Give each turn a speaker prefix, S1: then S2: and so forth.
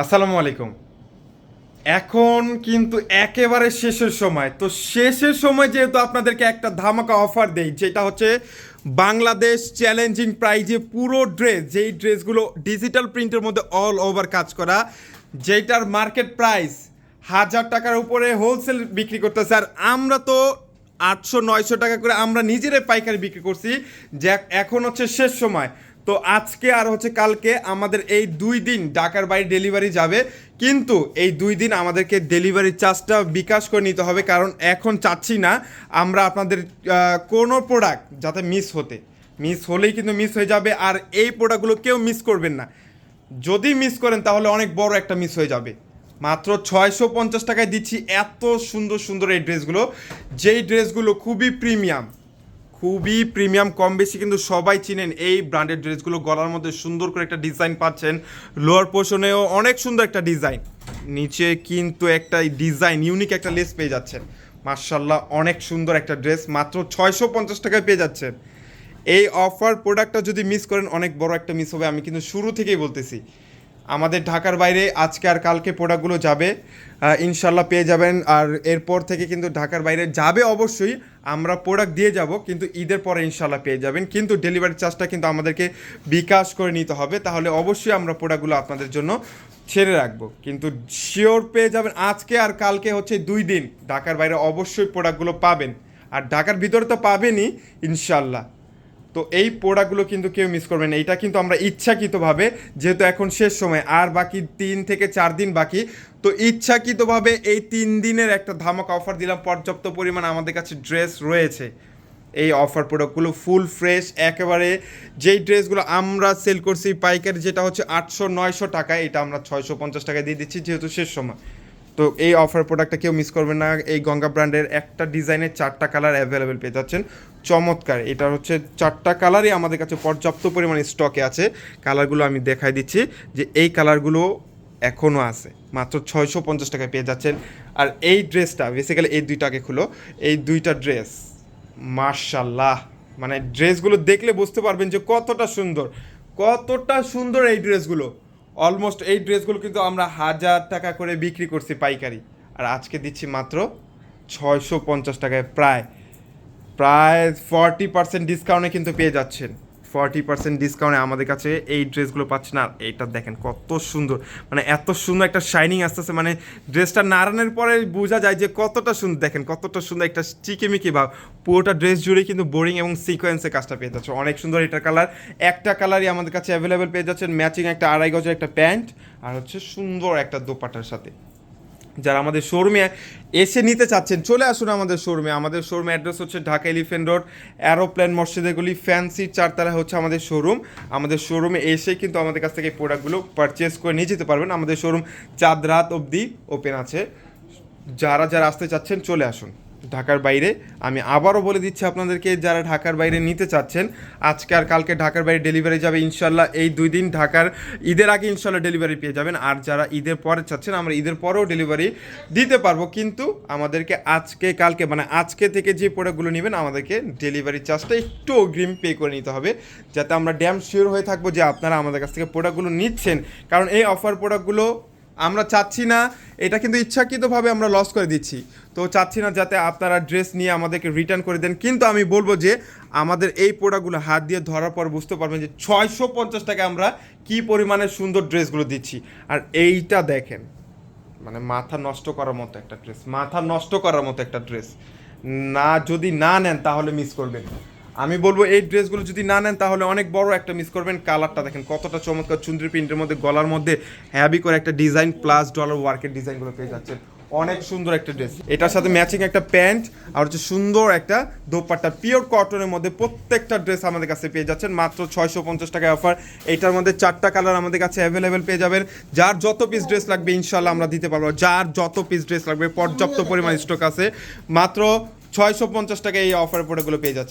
S1: আসসালামু আলাইকুম। এখন কিন্তু একেবারে শেষের সময়। তো শেষের সময় যেহেতু আপনাদেরকে একটা ধামাকা অফার দেই, যেটা হচ্ছে বাংলাদেশ চ্যালেঞ্জিং প্রাইজে পুরো ড্রেস যেই ড্রেসগুলো ডিজিটাল প্রিন্টের মধ্যে অল ওভার কাজ করা যেটার মার্কেট প্রাইস হাজার টাকার উপরে হোলসেল বিক্রি করতেছে। আর আমরা তো আটশো, নয়শো টাকা করে আমরা নিজেরাই পাইকারি বিক্রি করছি। যে এখন হচ্ছে শেষ সময়। তো আজকে আর হচ্ছে কালকে আমাদের এই দুই দিন ঢাকার বাইরে ডেলিভারি যাবে। কিন্তু এই দুই দিন আমাদেরকে ডেলিভারি চার্জটা বিকাশ করে নিতে হবে, কারণ এখন চাচ্ছি না আমরা আপনাদের কোনো প্রোডাক্ট যাতে মিস হতে। মিস হলেই কিন্তু মিস হয়ে যাবে, আর এই প্রোডাক্টগুলো কেউ মিস করবেন না। যদি মিস করেন তাহলে অনেক বড় একটা মিস হয়ে যাবে। মাত্র ছয়শো পঞ্চাশ টাকায় দিচ্ছি এত সুন্দর সুন্দর এই ড্রেসগুলো যেই ড্রেসগুলো খুবই প্রিমিয়াম খুবই প্রিমিয়াম, কম বেশি কিন্তু সবাই চিনেন এই ব্র্যান্ডেড ড্রেসগুলো। গলার মধ্যে সুন্দর করে একটা ডিজাইন পাচ্ছেন। লোয়ার পোর্শনেও অনেক সুন্দর একটা ডিজাইন নিচে কিন্তু একটা ডিজাইন ইউনিক একটা লেস পেয়ে যাচ্ছেন। মার্শাল্লাহ অনেক সুন্দর একটা ড্রেস মাত্র ছয়শো পঞ্চাশ টাকায় পেয়ে যাচ্ছেন। এই অফার প্রোডাক্টটা যদি মিস করেন, অনেক বড় একটা মিস হবে। আমি কিন্তু শুরু থেকেই বলতেছি। আমাদের ঢাকার বাইরে আজকে আর কালকে প্রোডাক্টগুলো যাবে ইনশাল্লাহ পেয়ে যাবেন। আর এরপর থেকে কিন্তু ঢাকার বাইরে যাবে অবশ্যই, আমরা প্রোডাক্ট দিয়ে যাব, কিন্তু ঈদের পরে ইনশাল্লাহ পেয়ে যাবেন। কিন্তু ডেলিভারি চার্জটা কিন্তু আমাদেরকে বিকাশ করে নিতে হবে, তাহলে অবশ্যই আমরা প্রোডাক্টগুলো আপনাদের জন্য ছেড়ে রাখব। কিন্তু শিওর পেয়ে যাবেন আজকে আর কালকে হচ্ছে দুই দিন। ঢাকার বাইরে অবশ্যই প্রোডাক্টগুলো পাবেন। আর ঢাকার ভিতরে তো পাবেনই ইনশাল্লাহ তো এই প্রোডাক্টগুলো কিন্তু কেউ মিস করবে না। এটা কিন্তু আমরা ইচ্ছাকৃতভাবে, যেহেতু এখন শেষ সময়, আর বাকি তিন থেকে চার দিন বাকি, তো ইচ্ছাকৃতভাবে এই তিন দিনের একটা ধামাকা অফার দিলাম। পর্যাপ্ত পরিমাণ আমাদের কাছে ড্রেস রয়েছে। এই অফার প্রোডাক্টগুলো ফুল ফ্রেশ একেবারে যেই ড্রেসগুলো আমরা সেল করছি, পাইকারি যেটা হচ্ছে আটশো নয়শো টাকায় এটা আমরা ছয়শো পঞ্চাশ টাকায় দিয়ে দিচ্ছি, যেহেতু শেষ সময়। তো এই অফার প্রোডাক্টটা কেউ মিস করবেন না। এই গঙ্গা ব্র্যান্ডের একটা ডিজাইনের চারটা কালার অ্যাভেলেবেল পেয়ে যাচ্ছেন। চমৎকার। এটা হচ্ছে চারটা কালারই আমাদের কাছে পর্যাপ্ত পরিমাণে স্টকে আছে। কালারগুলো আমি দেখাই দিচ্ছি যে এই কালারগুলো এখনও আছে। মাত্র ছয়শো পঞ্চাশ টাকায় পেয়ে যাচ্ছেন। আর এই ড্রেসটা বেসিক্যালি এই দুইটাকে খুলো। এই দুইটা ড্রেস মার্শাল্লাহ মানে ড্রেসগুলো দেখলে বুঝতে পারবেন যে কতটা সুন্দর। কতটা সুন্দর এই ড্রেসগুলো অলমোস্ট এই ড্রেসগুলো কিন্তু আমরা হাজার টাকা করে বিক্রি করছি পাইকারি। আর আজকে দিচ্ছি মাত্র ছয়শো পঞ্চাশ টাকায়। প্রায় প্রায় ফর্টি পার্সেন্ট ডিসকাউন্টে কিন্তু পেয়ে যাচ্ছেন। ফর্টি পার্সেন্ট ডিসকাউন্টে আমাদের কাছে এই ড্রেসগুলো পাচ্ছেন। আর এইটা দেখেন কত সুন্দর। মানে এত সুন্দর একটা শাইনিং আসতেছে। মানে ড্রেসটা নাড়ানোর পরে বোঝা যায় যে কতটা সুন্দর। দেখেন কতটা সুন্দর একটা চিকিমিকি ভাব পুরোটা ড্রেস জুড়ে কিন্তু বোরিং এবং সিকোয়েন্সে কাজটা পেয়ে যাচ্ছে। অনেক সুন্দর এটার কালার একটা কালারই আমাদের কাছে অ্যাভেলেবেল পেয়ে যাচ্ছেন। ম্যাচিং একটা আড়াই গজের একটা প্যান্ট। আর হচ্ছে সুন্দর একটা দোপাটার সাথে। যারা আমাদের শোরুমে এসে নিতে চাচ্ছেন, চলে আসুন আমাদের শোরুমে। আমাদের শোরুমে অ্যাড্রেস হচ্ছে ঢাকা এলিফেন্ট রোড অ্যারোপ্লেন মসজিদেগুলি ফ্যান্সি চারতলা হচ্ছে আমাদের শোরুম। আমাদের শোরুমে এসে কিন্তু আমাদের কাছ থেকে প্রোডাক্টগুলো পারচেস করে নিয়ে যেতে পারবেন। আমাদের শোরুম চাঁদ রাত অবধি ওপেন আছে। যারা যারা আসতে চাচ্ছেন, চলে আসুন। ঢাকার বাইরে। আমি আবারও বলে দিচ্ছি আপনাদেরকে, যারা ঢাকার বাইরে নিতে চাচ্ছেন, আজকে আর কালকে ঢাকার বাইরে ডেলিভারি যাবে ইনশাল্লাহ। এই দুই দিন ঢাকার, ঈদের আগে ইনশাল্লাহ ডেলিভারি পেয়ে যাবেন। আর যারা ঈদের পরে চাচ্ছেন, আমরা ঈদের পরেও ডেলিভারি দিতে পারব। কিন্তু আমাদেরকে আজকে, কালকে মানে আজকে থেকে যে প্রোডাক্টগুলো নেবেন, আমাদেরকে ডেলিভারি চার্জটা একটু অগ্রিম পে করে নিতে হবে। যাতে আমরা ড্যাম শিওর হয়ে থাকব যে আপনারা আমাদের কাছ থেকে প্রোডাক্টগুলো নিচ্ছেন। কারণ এই অফার প্রোডাক্টগুলো আমরা চাচ্ছি না, এটা কিন্তু ইচ্ছাকৃতভাবে আমরা লস করে দিচ্ছি। তো চাচ্ছি না যাতে আপনারা ড্রেস নিয়ে আমাদেরকে রিটার্ন করে দেন। কিন্তু আমি বলব যে, আমাদের এই প্রোডাক্টগুলো হাত দিয়ে ধরার পর বুঝতে পারবেন যে ছয়শো পঞ্চাশ টাকা আমরা কি পরিমাণে সুন্দর ড্রেসগুলো দিচ্ছি। আর এইটা দেখেন মানে মাথা নষ্ট করার মতো একটা ড্রেস মাথা নষ্ট করার মতো একটা ড্রেস না, যদি না নেন তাহলে মিস করবেন। আমি বলব এই ড্রেসগুলো যদি না নেন, তাহলে অনেক বড় একটা মিস করবেন কালারটা দেখেন, কতটা চমৎকার চুন্দ্রি প্রিন্টের মধ্যে, গলার মধ্যে হ্যাভি করে একটা ডিজাইন প্লাস ডলার ওয়ার্কের ডিজাইনগুলো পেয়ে যাচ্ছেন। অনেক সুন্দর একটা ড্রেস এটার সাথে ম্যাচিং একটা প্যান্ট আর হচ্ছে সুন্দর একটা দোপাট্টা। পিওর কটনের মধ্যে প্রত্যেকটা ড্রেস আমাদের কাছে পেয়ে যাচ্ছেন, মাত্র ছয়শো পঞ্চাশ টাকায় অফার এটার মধ্যে চারটা কালার আমাদের কাছে অ্যাভেলেবেল পেয়ে যাবেন। যার যত পিস ড্রেস লাগবে ইনশাল্লাহ আমরা দিতে পারব। যার যত পিস ড্রেস লাগবে, পর্যাপ্ত পরিমাণ স্টক আছে। মাত্র ছয়শো পঞ্চাশ টাকায় এই অফার প্রোডাক্টগুলো পেয়ে যাচ্ছে